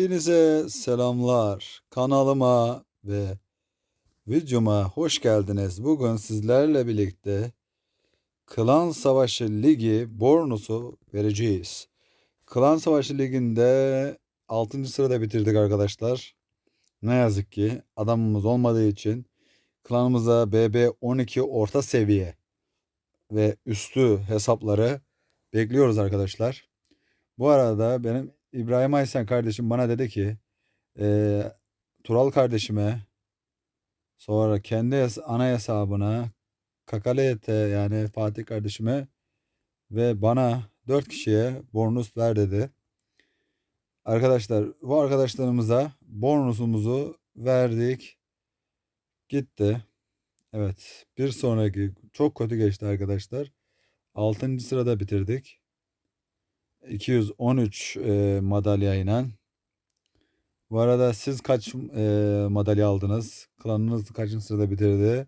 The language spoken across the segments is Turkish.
Hepinize selamlar. Kanalıma ve videoma hoş geldiniz. Bugün sizlerle birlikte Klan Savaşı Ligi Bornus'u vereceğiz. Klan Savaşı Ligi'nde 6. sırada bitirdik arkadaşlar. Ne yazık ki adamımız olmadığı için klanımıza BB12 orta seviye ve üstü hesapları bekliyoruz arkadaşlar. Bu arada benim İbrahim Aysen kardeşim bana dedi ki eee, Tural kardeşime sonra kendi ana hesabına Kakalete yani Fatih kardeşime ve bana 4 kişiye bonus ver dedi. Arkadaşlar bu arkadaşlarımıza bonusumuzu verdik. Gitti. Evet bir sonraki çok kötü geçti arkadaşlar. 6. sırada bitirdik. 213 e, madalya ile. Bu arada siz kaç e, madalya aldınız? Klanınız kaçıncı sırada bitirdi?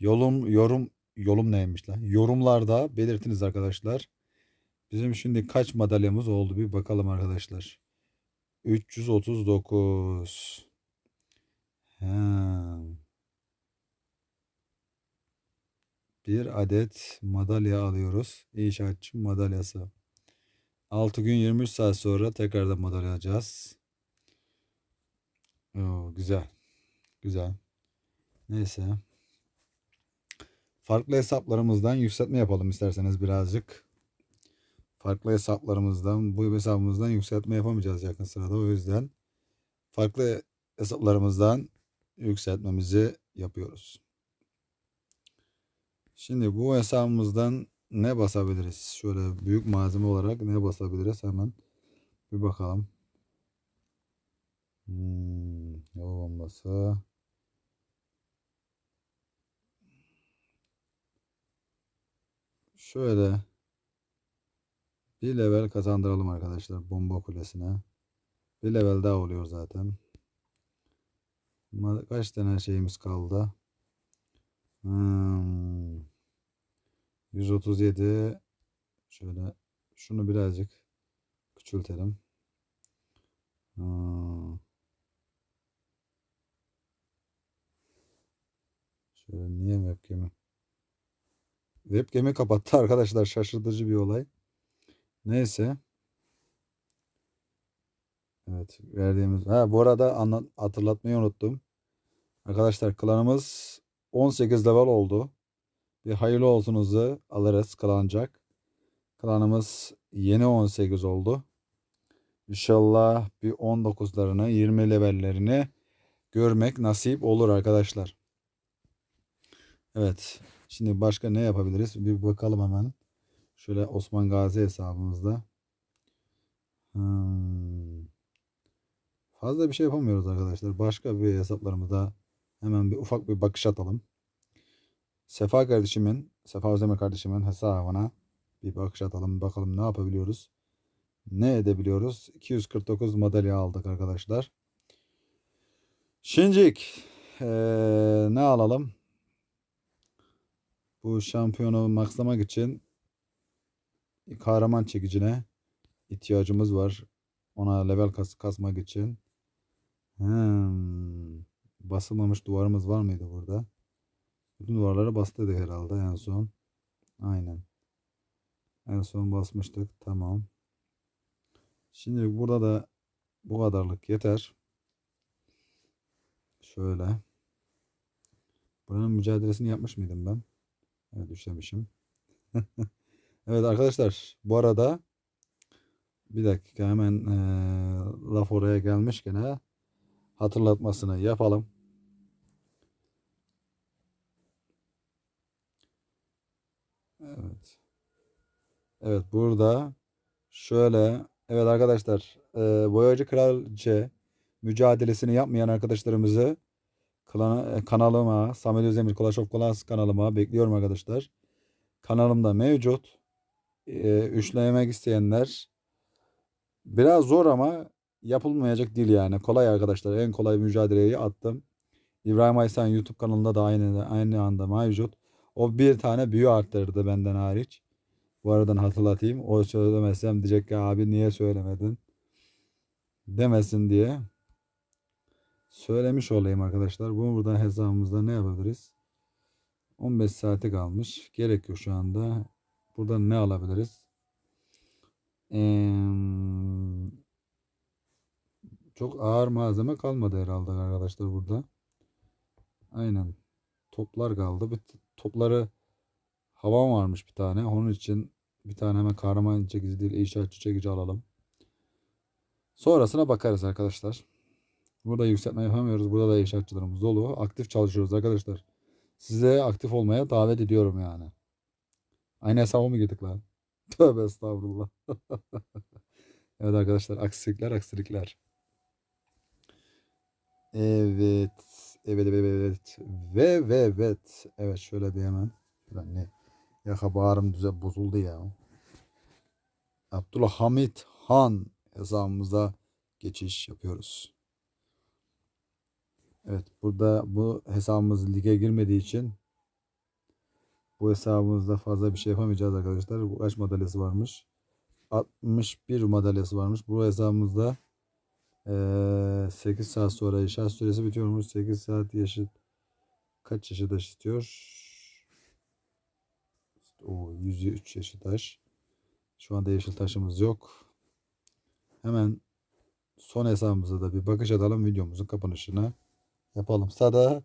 Yorum yorum yorum neymiş lan? Yorumlarda belirtiniz arkadaşlar. Bizim şimdi kaç madalyamız oldu bir bakalım arkadaşlar. 339. Ha. Bir adet madalya alıyoruz. İnşaatçı madalyası. 6 gün 23 saat sonra tekrardan madalya alacağız. Oo, güzel. Güzel. Neyse. Farklı hesaplarımızdan yükseltme yapalım isterseniz birazcık. Farklı hesaplarımızdan bu hesabımızdan yükseltme yapamayacağız yakın sırada. O yüzden farklı hesaplarımızdan yükseltmemizi yapıyoruz. Şimdi bu hesabımızdan ne basabiliriz? Şöyle büyük malzeme olarak ne basabiliriz? Hemen bir bakalım. Hmm, bombası. Şöyle bir level kazandıralım arkadaşlar bomba kulesine. Bir level daha oluyor zaten. Kaç tane şeyimiz kaldı? Hmm, 137 şöyle şunu birazcık küçültelim. Şöyle niye webcam'i? Webcam'i kapattı arkadaşlar şaşırtıcı bir olay. Neyse. Evet verdiğimiz. Ha bu arada anlat, hatırlatmayı unuttum. Arkadaşlar klanımız 18 level oldu. Bir hayırlı olsunuzu alırız klanacak. Klanımız yeni 18 oldu. İnşallah bir 19'larını 20 levellerini görmek nasip olur arkadaşlar. Evet. Şimdi başka ne yapabiliriz? Bir bakalım hemen. Şöyle Osman Gazi hesabımızda. Hmm. Fazla bir şey yapamıyoruz arkadaşlar. Başka bir hesaplarımıza hemen bir ufak bir bakış atalım. Sefa kardeşimin, Sefa Özdemir kardeşimin hesabına bir bakış atalım. Bakalım ne yapabiliyoruz. Ne edebiliyoruz? 249 madalya aldık arkadaşlar. Şincik. eee, ne alalım? Bu şampiyonu makslamak için kahraman çekicine ihtiyacımız var. Ona level kas kasmak için. Hmm. Basılmamış duvarımız var mıydı burada? Bütün duvarları bastıydık herhalde en son. Aynen. En son basmıştık. Tamam. Şimdi burada da bu kadarlık yeter. Şöyle. Buranın mücadelesini yapmış mıydım ben? Evet düşlemişim. Evet arkadaşlar bu arada bir dakika hemen eee, laf oraya gelmişken ha, hatırlatmasını yapalım. Evet. Evet burada şöyle evet arkadaşlar eee, boyacı kraliçe mücadelesini yapmayan arkadaşlarımızı e, kanalıma Samet Özdemir of Clans kanalıma bekliyorum arkadaşlar. Kanalımda mevcut. Eee üçlemek isteyenler biraz zor ama yapılmayacak değil yani. Kolay arkadaşlar. En kolay mücadeleyi attım. İbrahim Aysan YouTube kanalında da aynı aynı anda mevcut. O bir tane büyü arttırdı benden hariç. Bu aradan hatırlatayım. O söylemezsem diyecek ki abi niye söylemedin? demesin diye söylemiş olayım arkadaşlar. Bunu buradan hesabımızda ne yapabiliriz? 15 saati kalmış. Gerek yok şu anda. Buradan ne alabiliriz? Eee, çok ağır malzeme kalmadı herhalde arkadaşlar burada. Aynen. Toplar kaldı. Bir topları hava varmış bir tane. Onun için bir tane hemen kahraman çekici değil, inşaatçı çekici alalım. Sonrasına bakarız arkadaşlar. Burada yükseltme yapamıyoruz. Burada da inşaatçılarımız dolu. Aktif çalışıyoruz arkadaşlar. Size aktif olmaya davet ediyorum yani. Aynı hesaba mı girdik lan? Tövbe estağfurullah. Evet arkadaşlar aksilikler aksilikler. Evet. Evet evet evet. Ve ve evet. Evet şöyle bir hemen. Şuradan ne? Yaka bağrım düze bozuldu ya. Abdülhamit Han hesabımıza geçiş yapıyoruz. Evet burada bu hesabımız lige girmediği için bu hesabımızda fazla bir şey yapamayacağız arkadaşlar. Bu kaç madalyası varmış? 61 madalyası varmış. Bu hesabımızda eee 8 saat sonra inşaat süresi bitiyormuş. 8 saat yaşıt kaç yaşı taş istiyor? O 103 yaşı taş. Şu anda yeşil taşımız yok. Hemen son hesabımıza da bir bakış atalım videomuzun kapanışına yapalım. Sada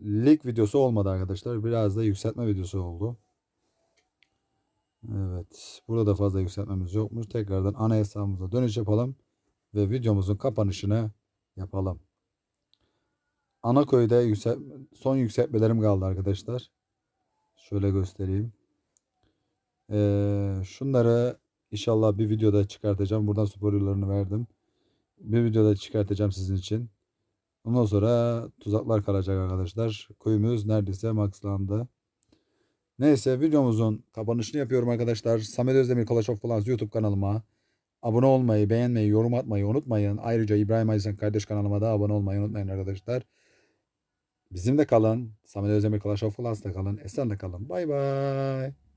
lig videosu olmadı arkadaşlar. Biraz da yükseltme videosu oldu. Evet. Burada da fazla yükseltmemiz yokmuş. Tekrardan ana hesabımıza dönüş yapalım. Ve videomuzun kapanışını yapalım. Ana köyde yüksel son yükseltmelerim kaldı arkadaşlar. Şöyle göstereyim. Ee, şunları inşallah bir videoda çıkartacağım. Buradan spoilerlarını verdim. Bir videoda çıkartacağım sizin için. Ondan sonra tuzaklar kalacak arkadaşlar. Köyümüz neredeyse maxlandı. Neyse videomuzun kapanışını yapıyorum arkadaşlar. Samet Özdemir Clash of YouTube kanalıma abone olmayı, beğenmeyi, yorum atmayı unutmayın. Ayrıca İbrahim Aydın kardeş kanalıma da abone olmayı unutmayın arkadaşlar. Bizimle kalın. Samet Özdemir Clash of Clans'ta kalın. Esenle kalın. Bay bay.